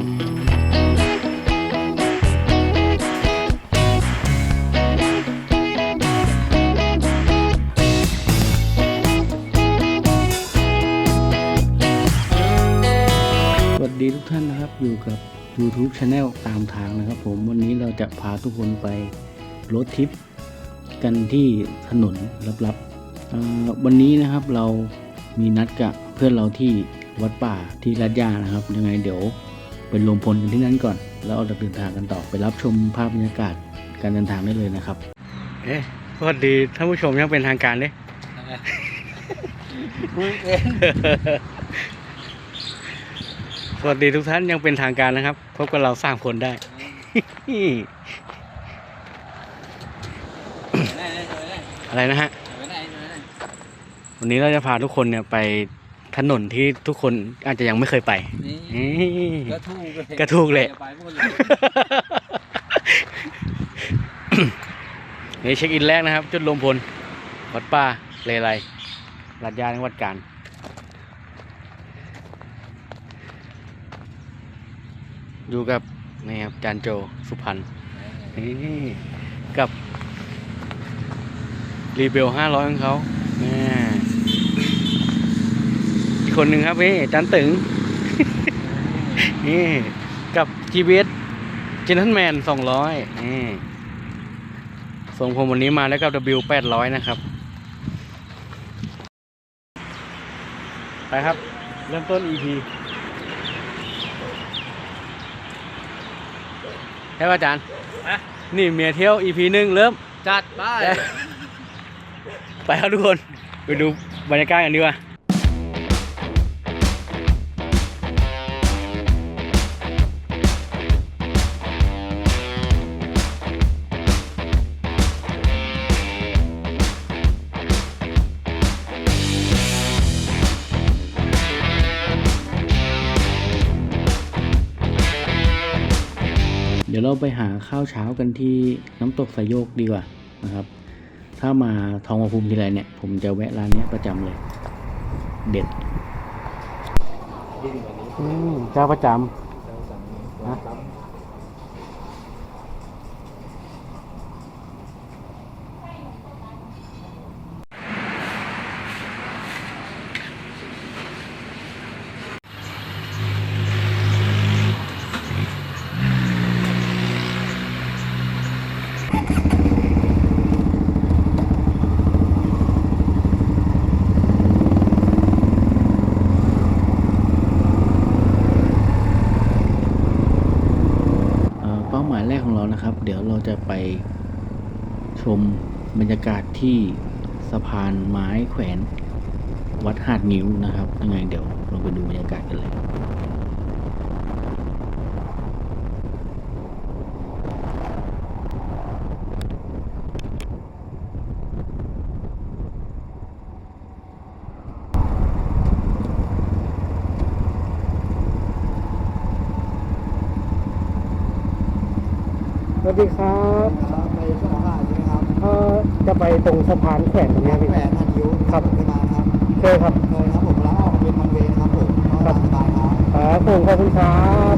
สวัสดีทุกท่านนะครับอยู่กับ YouTube Channel ตามทางนะครับ ผมวันนี้เราจะพาทุกคนไปรถทิปกันที่ถนนลับๆเอ่อวันนี้นะครับเรามีนัดกับเพื่อนเราที่วัดป่าที่ลาดยานะครับยังไงเดี๋ยว ไปรวมพลกันที่นั่นก่อน แล้วเราจะเดินทางกันต่อไปรับชมภาพบรรยากาศการเดินทางได้เลยนะครับ เอ๊ะสวัสดีท่านผู้ชมยังเป็นทางการเลยคุยเองสวัสดีทุกท่านยังเป็นทางการนะครับ พบกับเราสร้างคนได้อะไรนะฮะ วันนี้เราจะพาทุกคนเนี่ยไป ถนนที่ทุกคนอาจจะยังไม่เคยไปนี่นี่กระทูกกระทู้เลยไปหมดเลยนี่เช็คอินแรกนะครับ จุดรวมพล วัดป่าเลไลลาดยาจังหวัดกาญอยู่กับนี่ครับจานโจสุพรรณนี่กับรีเบลห้าร้อยของเขาแม่อีก คนหนึ่งครับนี่จานตึงนี่กับ GBS จินทันแมนสองร้อยนี่ส่งผมวันนี้มาแล้วกับ W แปดร้อยนะครับ ไปครับ เริ่มต้น EP ใช่ป่ะอาจารย์อะนี่เมียเที่ยว EP หนึ่งเริ่ม จัดไปไปครับทุกคน ไปดูบรรยากาศกันดีกว่า เดี๋ยวเราไปหาข้าวเช้ากันที่น้ำตกสายโยกดีกว่านะครับ ถ้ามาทองมาภูมิทีไรเนี่ย ผมจะแวะร้านเนี้ยประจำเลย เด็ดอืมเจ้าประจำฮะเอ่อเป้าหมายแรกของเรานะครับ เดี๋ยวเรา จะไปชมบรรยากาศที่สะพานไม้แขวนวัดหาดนิ้วนะครับยังไงเดี๋ยวเราไปดูบรรยากาศกันเลย วัสดีครับครับไปสมองหาใช่ไหมครับเอ่อจะไปตรงสะพานแขวนตรงแหวนี้นแหวนพันยิ้วครับ เคยมาครับเคยครับ เคยครับผมแล้วออกเป็นวันเวย์ครับผมก็สบายครับ ครับผมขอบคุณครับ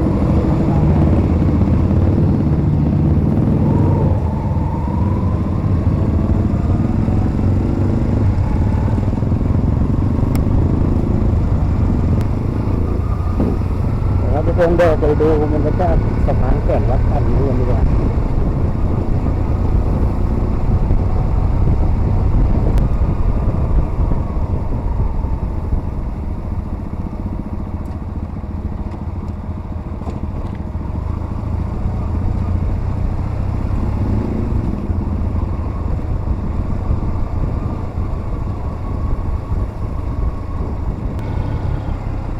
ครับทุกคนเดี๋ยวไปดูบรรยากาศสะพานแก่นวัดอันนี้กันดีกว่า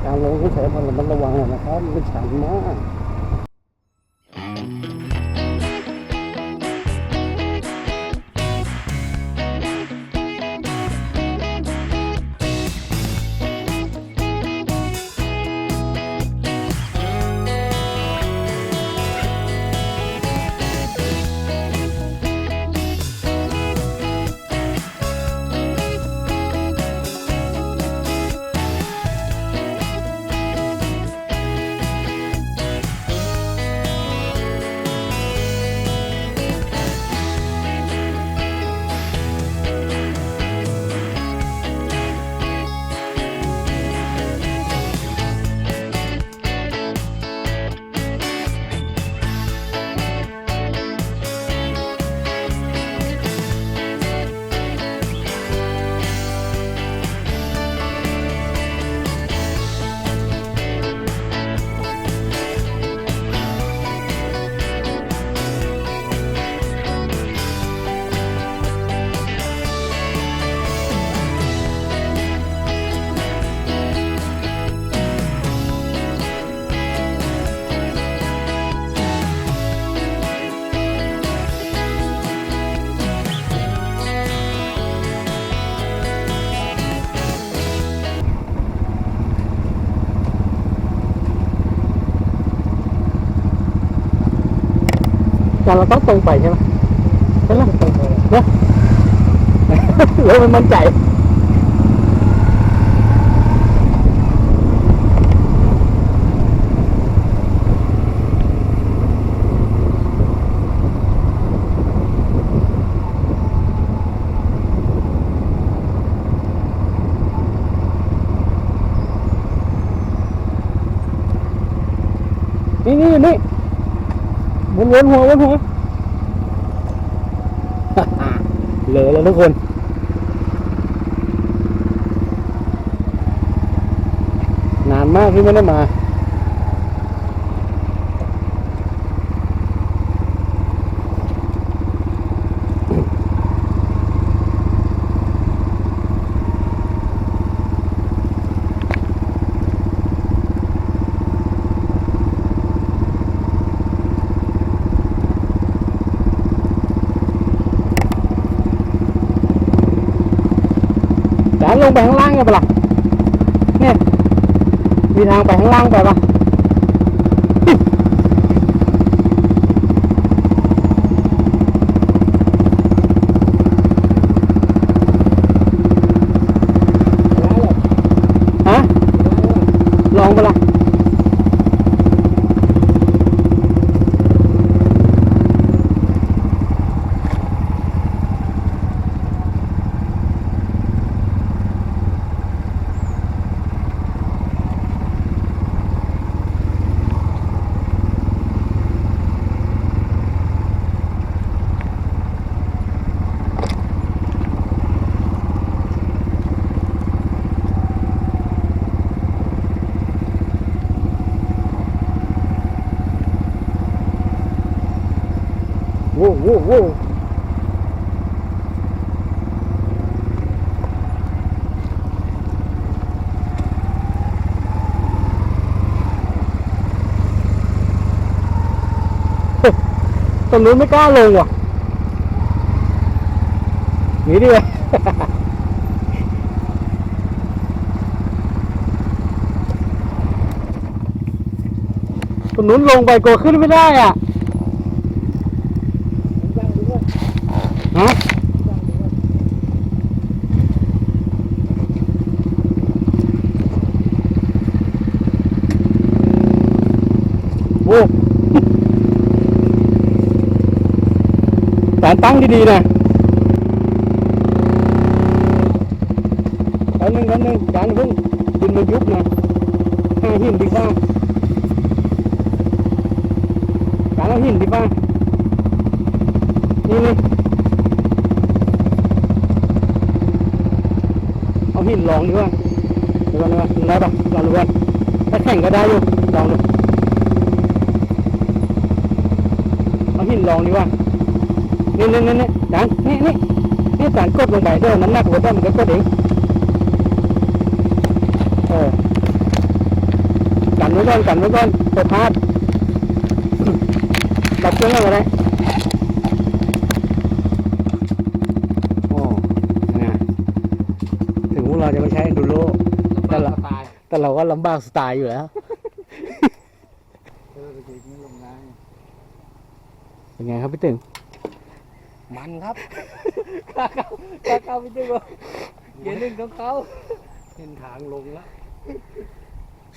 การ ลงก็ใช้ความระมัดระวังนะครับมันชันมาก แต่เราต้องตรงไปใช่ไหมใช่ไหมเนอะแล้วมันมั่นใจ นี่นี่นี่ วนวนหัววนหัวเหลือแล้วทุกคนนานมากที่ไม่ได้มา ลงไปข้างล่างไงปะล่ะเนี่ยมีทางไปข้างล่างไปปะฮะ ลองปะล่ะ โว้โว้โว้เฮ้ยตรงนู้นไม่กล้าลงว่ะหนีดิเลยตรงนู้นลงไปกลัวขึ้นไม่ได้อะ ฮะโอ้ แต่ดีนะแป๊บนึงแป๊บนึงจานเพิ่งดินมันยุบนะห้าหินดีกว่าจานเอาหินดีกว่านี่นี่เอาหินลองดีกว่าดูกันว่าได้ปะลองดูกันถ้าแข่งก็ได้อยู่ลองดูเอาหินลองดีกว่า นี่นี่นี่นี่จานนี่นี่นี่จานกดลงไปเด้อน้ำหนักหัวได้มันก็กดเองเออกันไว้ก่อนกันไว้ก่อนเปิดพลาดตัดเครื่องอะไรได้โอ้นะถึงพวกเราจะไม่ใช้ enduro แต่เราแต่เราก็ลำบากสไตล์อยู่แล้วเออไปเจอที่ลงน้เป็นไงครับพี่ตึงำ มันครับข้าเข้าข้าเข้าพี่ตึงเกียร์หนึ่งของเขาเส้นทางลงแล้ว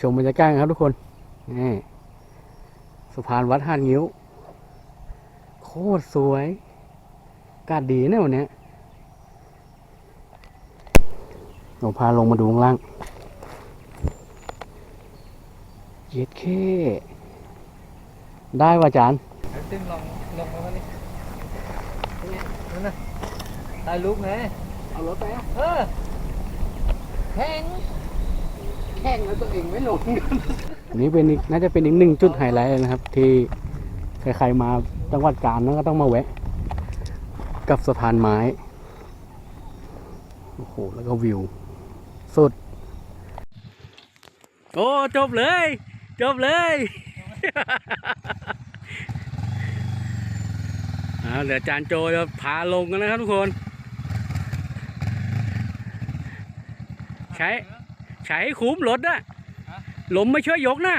ชมบรรยากาศครับทุกคนนี่สะพานวัดหาดงิ้ว โคตรสวยอากาศดีนะวันเนี้ยเราพาลงมาดูข้างล่าง เย็ดเคได้ว่ะจานตึ้งลองลงมาวันนี้นั่นน่ะ ถ่ายรูปไงเอารถไปอะเออแข่งแข่งแล้วตัวเองไม่ลงอันนี้เป็นอีกน่าจะเป็นอีกหนึ่งจุดไฮไลท์เลยนะครับ ที่ใครๆมาจังหวัดกาญก็ต้องมาแวะ กับสะพานไม้ โอ้โห แล้วก็วิว สุด โอ้ จบเลย จบเลยอ่าเดี๋ยวจานโจจะพาลงกันนะครับทุกคน ใช้ใช้ให้คุ้มรถนะหลมไม่ช่วยยกนะ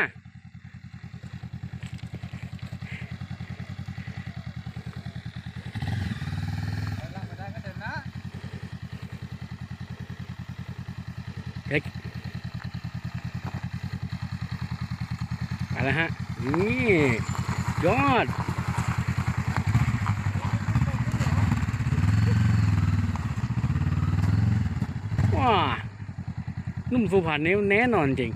เล็กไปแล้วฮะ นี่ ยอด นุ่มสุพรรณนี่แน่นอนจริง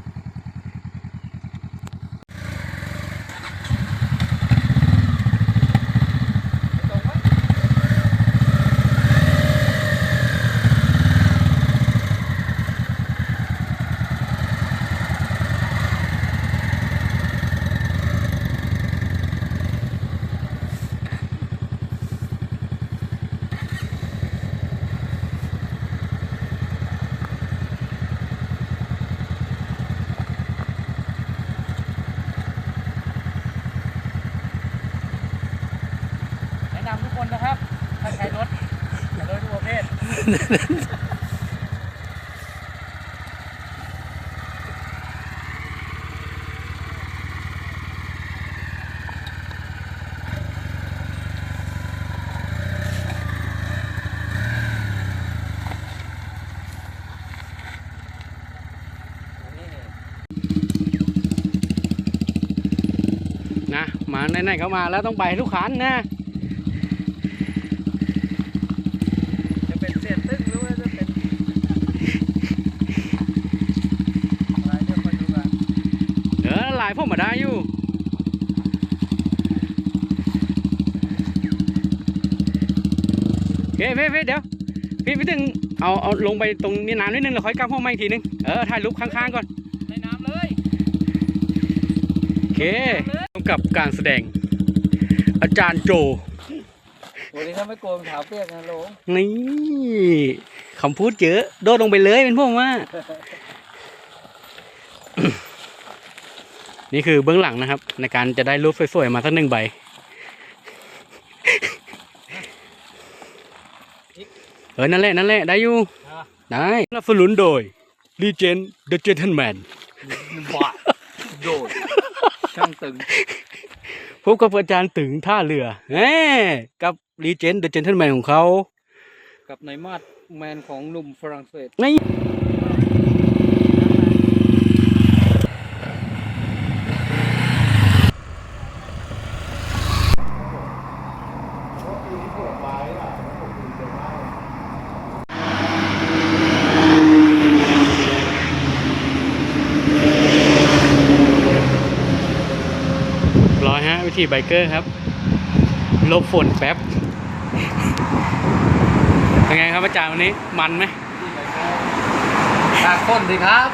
แนะนำทุกคนนะครับ ถ้าใช้รถอย่าเลยทุกประเภท นะมาไหนๆก็มาแล้วต้องไปให้ทุกขันนะจะเป็นเศษตึ้งหรือว่าจะเป็นอะไรเดี๋ยวคอยดูกัน เออหลายผมมาได้อยู่โอเคพี่พี่เดี๋ยวพี่พี่ถึงเอาเอาลงไปตรงนี้น้ำนิดนึงแล้วค่อยกลับห้องมาอีกทีนึงเออถ่ายรูปข้างๆก่อนในน้ำเลยโอเคกำกับการแสดง อาจารย์โจวันนี้ถ้าไม่โกงขาวเปียกนะโหลงนี่คำพูดเยอะ โดดลงไปเลยเป็นพวกว่า นี่คือเบื้องหลังนะครับ ในการจะได้รูปสวยๆมาสักหนึ่งใบเออนั่นแหละนั่นแหละได้อยู่ได้สนับสนุนโดย Legend The Gentleman บ้าโดดช่างตึงพบกับอาจารย์ตึงท่าเรือแหมกับ Legend The Gentleman ของเขา กับนายมาดแมนของหนุ่มฝรั่งเศส นี่ร้อยฮะวิธีไบเกอร์ครับลบฝนแป๊บเป็นไงครับอาจารย์วันนี้มันไหมตาคนสิครับ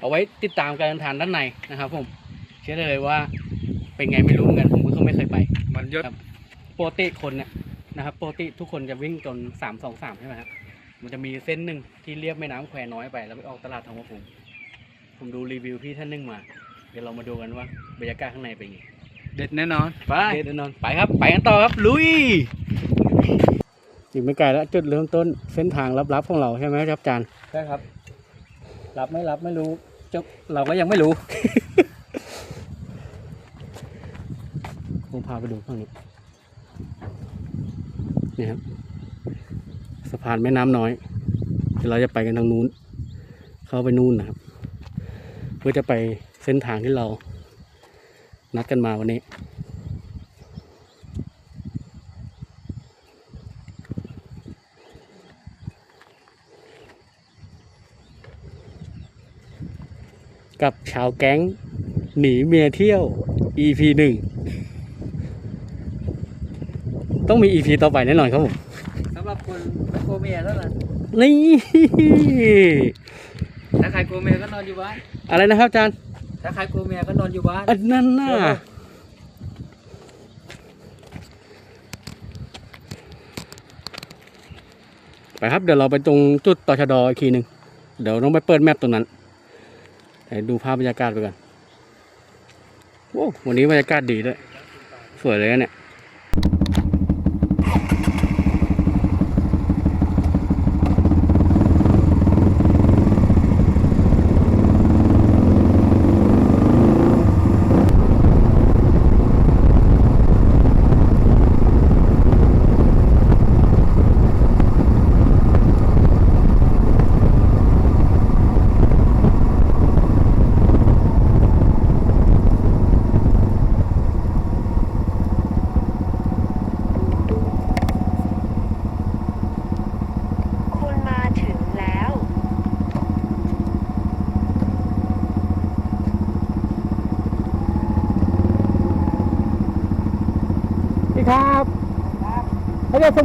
เอาไว้ติดตามการเดินทางด้านในนะครับผม เชื่อได้เลยว่าเป็นไงไม่รู้เหมือนกันผม ก็ไม่เคยไป มันยศครับปกติคนเนี่ยนะครับปกติทุกคนจะวิ่งจนสามสองสามใช่ไหมครับมันจะมีเส้นหนึ่งที่เรียบแม่น้ำแควน้อยไปแล้วไปออกตลาดทองผาภูมิผมดูรีวิวพี่ท่านหนึ่งมา เดี๋ยวเรามาดูกันว่าบรรยากาศข้างในเป็นไงเด็ดแน่นอนไปเดินนอนไปครับ ไปกันต่อครับ ลุยอีกไม่ไกลแล้วจุดเริ่มต้นเส้นทางลับๆของเราใช่ไหมครับอาจารย์ใช่ครับ รับไม่รับไม่รู้เจ้าเราก็ยังไม่รู้ ผมพาไปดูข้างนี้นี่ครับสะพานแม่น้ำน้อยเดี๋ยวเราจะไปกันทางนู้น เข้าไปนู่นนะครับ เพื่อจะไปเส้นทางที่เรา นัดกันมาวันนี้กับชาวแก๊ง หนีเมียเที่ยว EP หนึ่ง ต้องมี EP ต่อไปแน่นอนครับผมสำหรับคนไม่กลัวเมียแล้วนะนี่ถ้าใครกลัวเมียก็นอนอยู่บ้าน อะไรนะครับอาจารย์ถ้าใครกลัวเมียก็นอนอยู่บ้านอันนั้นน่ะเออไปครับเดี๋ยวเราไปตรงจุดตชดอีกทีหนึ่งเดี๋ยวต้องไปเปิดแมปตรงนั้นไหนดูภาพบรรยากาศไปก่อนโอ้วันนี้บรรยากาศดีด้วย สวยเลยนะเนี่ย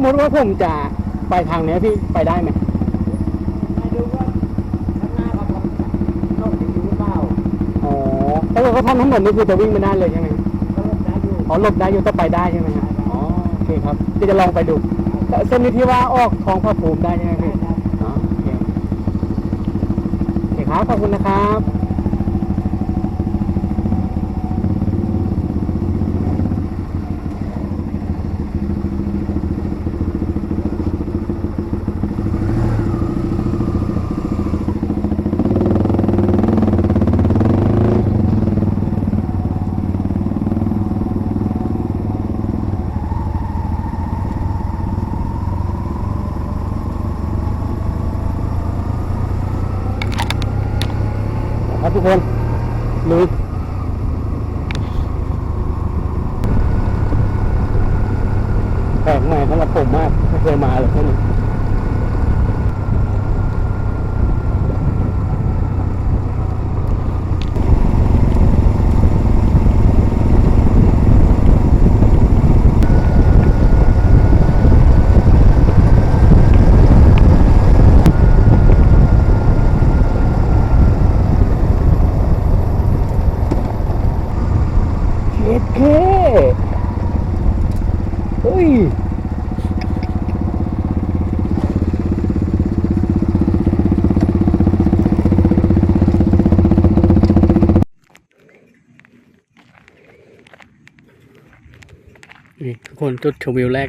มมติว่าผมจะไปทางเนี้ยพี่ไปได้ไหมมาดูว่าข้างหน้าเขาทำเข้าถึงหรือเปล่าอ๋อถ้าเกิดเขาทำถนนนี่คือจะวิ่งไม่ได้เลยใช่ไหมเขาลบได้อยู่อ๋อหลบได้อยู่ก็ไปได้ใช่ไหมครับอ๋อโอเคครับเดี๋ยวจะลองไปดูแต่เส้นนี้ที่ว่าออกท้องพระภูมิได้ใช่ไหมพี่อ๋อโอเคโอเคครับขอบคุณนะครับครับทุกคนลุยแป ลกใหม่สำหรับผมมากไม่เคยมาเลยพวกนี้เฮ็ดเคเฮ้ย นี่ทุกคน จุดชมวิวแรก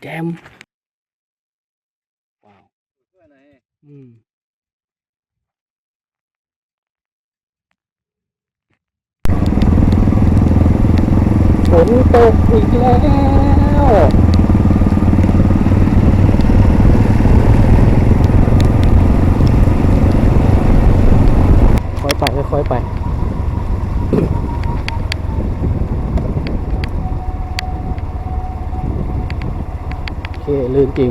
แจมว้าวอืมฝนตกอีกแล้วค่อยไปค่อยๆไป โอเค ลืม จริง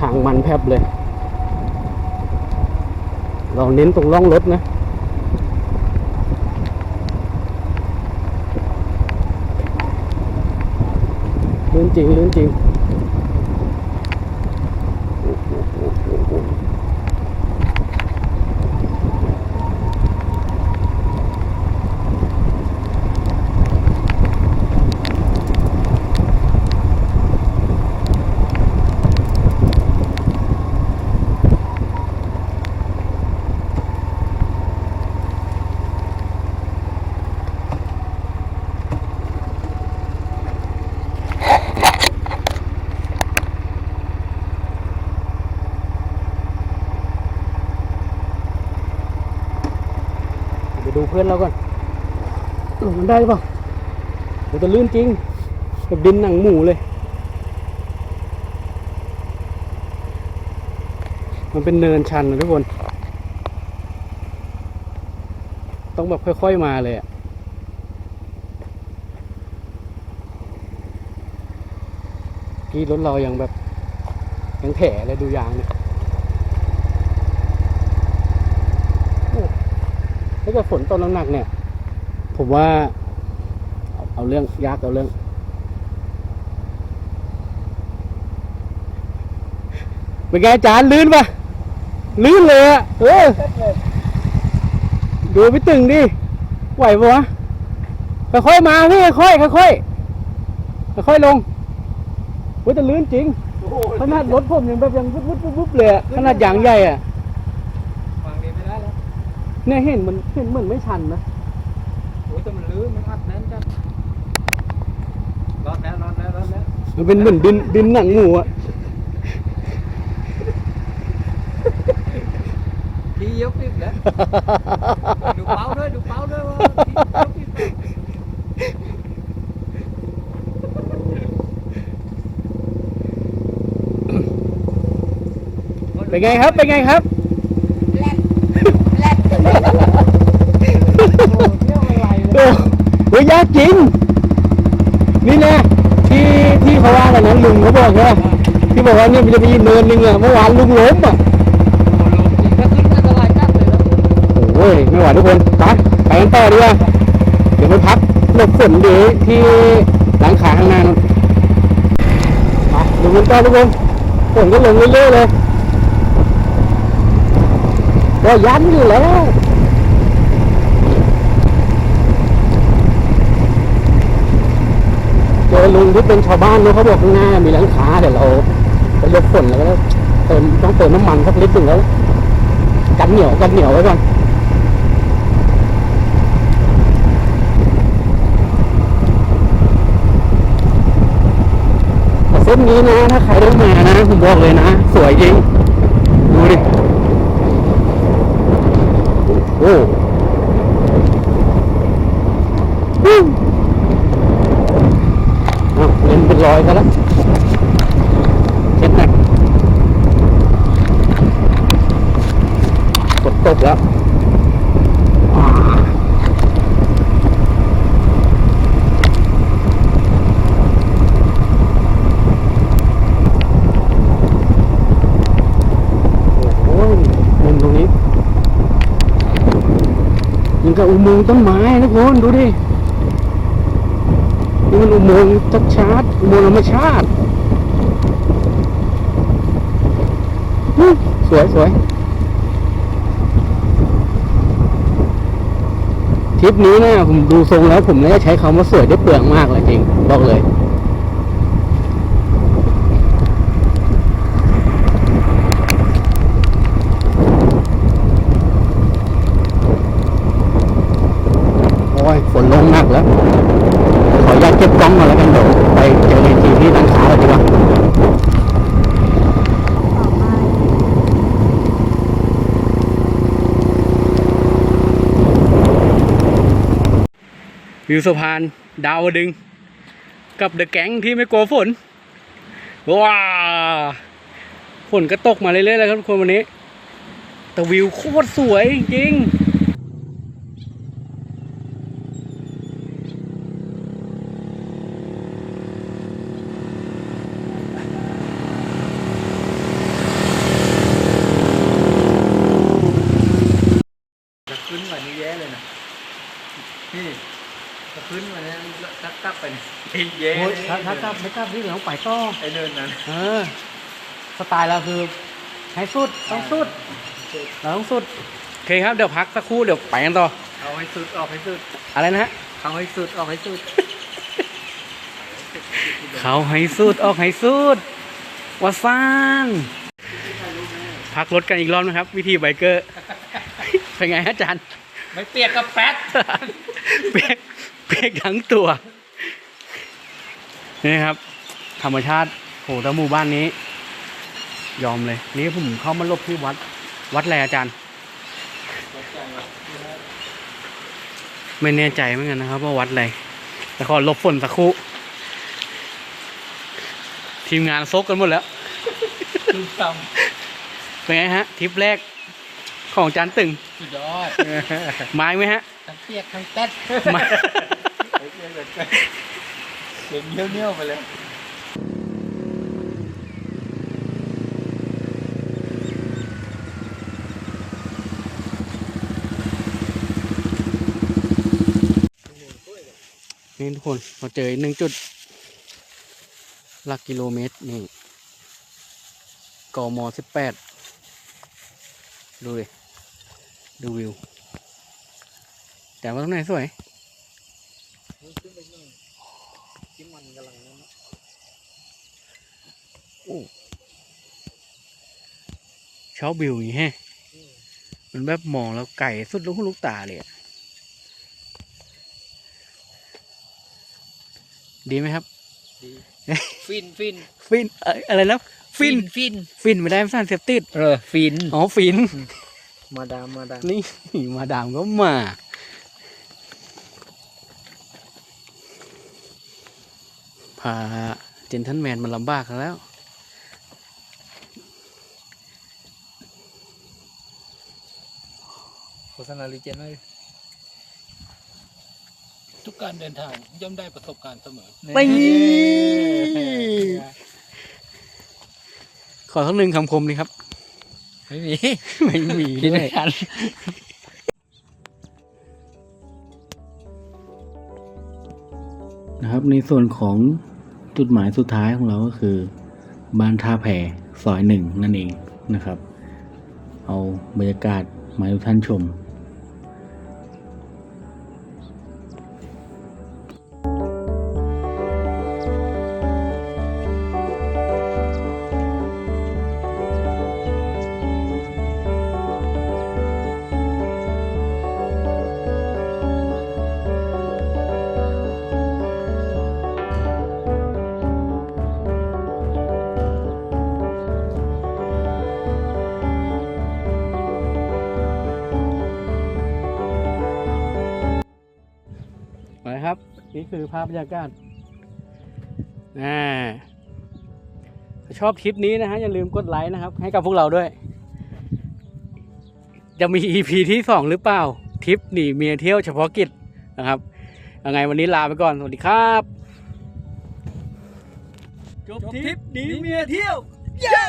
ทางมันแพบเลย เราเน้นตรงร่องรถนะ จริงลื่นจริงโอ้โหโอ้โหโอ้โหไปดูเพื่อนเราก่อนเออมัน ได้ปะมันจะลื่นจริงแบบดินหนังหมูเลย มันเป็นเนินชันนะทุกคน ต้องแบบค่อยๆมาเลยอะกี้รถเรายังแบบยังแถเลยดูยางเนี่ยโอ้ถ้าเกิดฝนตกหนักๆเนี่ย ผมว่าเอาเอาเรื่องยากเอาเรื่อง เป็นไงอาจารย์ลื่นปะลื่นเลยอะเออดูพี่ตึงดิ ไหวปะวะค่อยๆมาพี่ค่อยๆค่อยๆค่อยๆลงเว้ยแต่ลื่นจริงขนาดรถผมยังแบบยังวุบวุบวุบวุบเลยอะขนาดยางใหญ่อะฟังดีไม่ได้แล้วเนี่ยเห็นมันเห็นเหมือนไม่ชันนะโอ้ย แต่มันลื้อมันอัดแน่นจัดรอดแล้วรอดแล้วรอดแล้วมันเป็นเหมือนดินดินหนังหมูอะทียกปิดแล้วดูเป้าด้วยดูเป้าด้วยว่าทียกปิดแล้วเป็นไงครับ เป็นไงครับ แรกโอ้เที่ยวอะไรเลย โอ้ โหยากจริง นี่นะที่ที่เขาว่ากันนะลุงเขาบอกใช่ไหมที่บอกว่าเนี่ยมันจะมีเนินหนึ่งอะเมื่อวานลุงล้มอะโอ้ลงจริงถ้าขึ้นอันตรายจัดเลยนะโอ้ยไม่ไหวทุกคนไปไปกันต่อดีกว่าเดี๋ยวไปพักหลบฝนดีที่หลังขาข้างหน้านู้นไปดูกันต่อทุกคนฝนก็ลงเรื่อยๆเลยก็ยันอยู่แล้ว เจ อลุงที่เป็นชาวบ้านเนี่ยเขาบอกข้างหน้ามีร้านค้าเดี๋ยวเราไปหลบฝนแล้วก็เติมต้องเติมน้ำมันสักลิตรหนึ่งแล้วกันเหนียวกันเหนียวไว้ก่อนแต่เส้นนี้นะถ้าใครได้มานะผมบอกเลยนะ สวยจริง ดูดิ โอ้ฮู้อ้าวเล่นเป็นร อยซะแล้วเช็ดหนักฝนตกแล้วกับอุโมงค์ต้นไม้นะคุณดูดิ นี่มันอุโมงค์ชัดชาติอุโมงค์ธรรมชาติสวยสวยทริปนี้เนะผมดูทรงแล้วผมน่าจะใช้คำว่าสวยได้เปลืองมากเลยจริง บอกเลย โอ้ยฝนลงหนักแล้ว ขออนุญาตเก็บกล้องมาแล้วกันเดี๋ยวไปเจอกันทีที่ร้านค้าเลยดีกว่า วิวสะพานดาวดึง กับเดอะแก๊งที่ไม่กลัวฝน ว้า ฝนก็ตกมาเรื่อยๆแล้วครับทุกคนวันนี้ แต่วิวโคตรสวยจริง จะขึ้นกว่านี้แย่เลยนะนี่จะขึ้นกว่านี้ถ้ากลับไปนี่แย่ โอ้ยถ้าถ้า กลับไม่กลับที่เหลือต้องไปต่อไอ้เนินนั้นเออ สไตล์เราคือ ให้สุดต้องสุดเราต้องสุดโอเคครับเดี๋ยวพักสักครู่เดี๋ยวไปกันต่อเอาให้สุดออกให้สุด อะไรนะฮะเอาให้สุดออกให้สุด เขาให้สุดออกให้สุดวาซานพักรถกันอีกรอบนะครับ วิธีไบเกอร์เป็นไงฮะอาจารย์ ไม่เปียกกับแป๊ดเปียกเปียกทั้งตัว นี่ครับ ธรรมชาติโหแต่หมู่บ้านนี้ ยอมเลย นี่ผมเข้ามาหลบที่วัด วัดอะไรอาจารย์ ไม่แน่ใจเหมือนกันนะครับ ว่าวัดอะไรแต่ขอหลบฝนสักครู่ ทีมงานซกกันหมดแล้วคือซ้เป็นไงฮะทริปแรกของอาจารย์ตึงำสุดยอดไม้ไหมฮะทั้งเปียกทั้งแป๊ดมา เปียกเงี้ยวเงี้ยวๆไปเลยนี่ทุกคนเราเจออีกหนึ่งจุด หลักกิโลเมตร นี่กมสิบแปดดูดิดูวิว แต่ว่าตรงไหนสวย ขึ้นไปหน่อยที่มันกำลังนั้นนะ ชอบวิวอย่างงี้แฮะมันแบบมองแล้วไก่สุดลูกหูลูกตาเลยอะดีไหมครับดีฟินฟินฟินเอ้ยอะไรนะฟินฟินฟินไม่ได้สารเสพติดเออฟินอ๋อฟิน มาดามมาดามนี่มาดามก็มาพาเจนทันแมนมันลำบากแล้ว โฆ ษณาลีเจนเลยทุกการเดินทางย่อมได้ประสบการณ์เสมอ ไป ขอทั้งหนึ่งคำคมนี่ครับ ไม่มี ไม่มีคิดด้ไม่วยทันนะครับในส่วนของจุดหมายสุดท้ายของเราก็คือ บ้านท่าแพซอยหนึ่งนั่นเองนะครับ เอาบรรยากาศมาให้ทุกท่านชม นี่คือภาพบรรยากาศนะถ้าชอบคลิปนี้นะฮะ อย่าลืมกดไลค์นะครับ ให้กับพวกเราด้วย จะมี EP ที่สองหรือเปล่าทริปหนีเมียเที่ยวเฉพาะกิจนะครับยังไงวันนี้ลาไปก่อน สวัสดีครับจบทริปหนีเมียเที่ยว เย้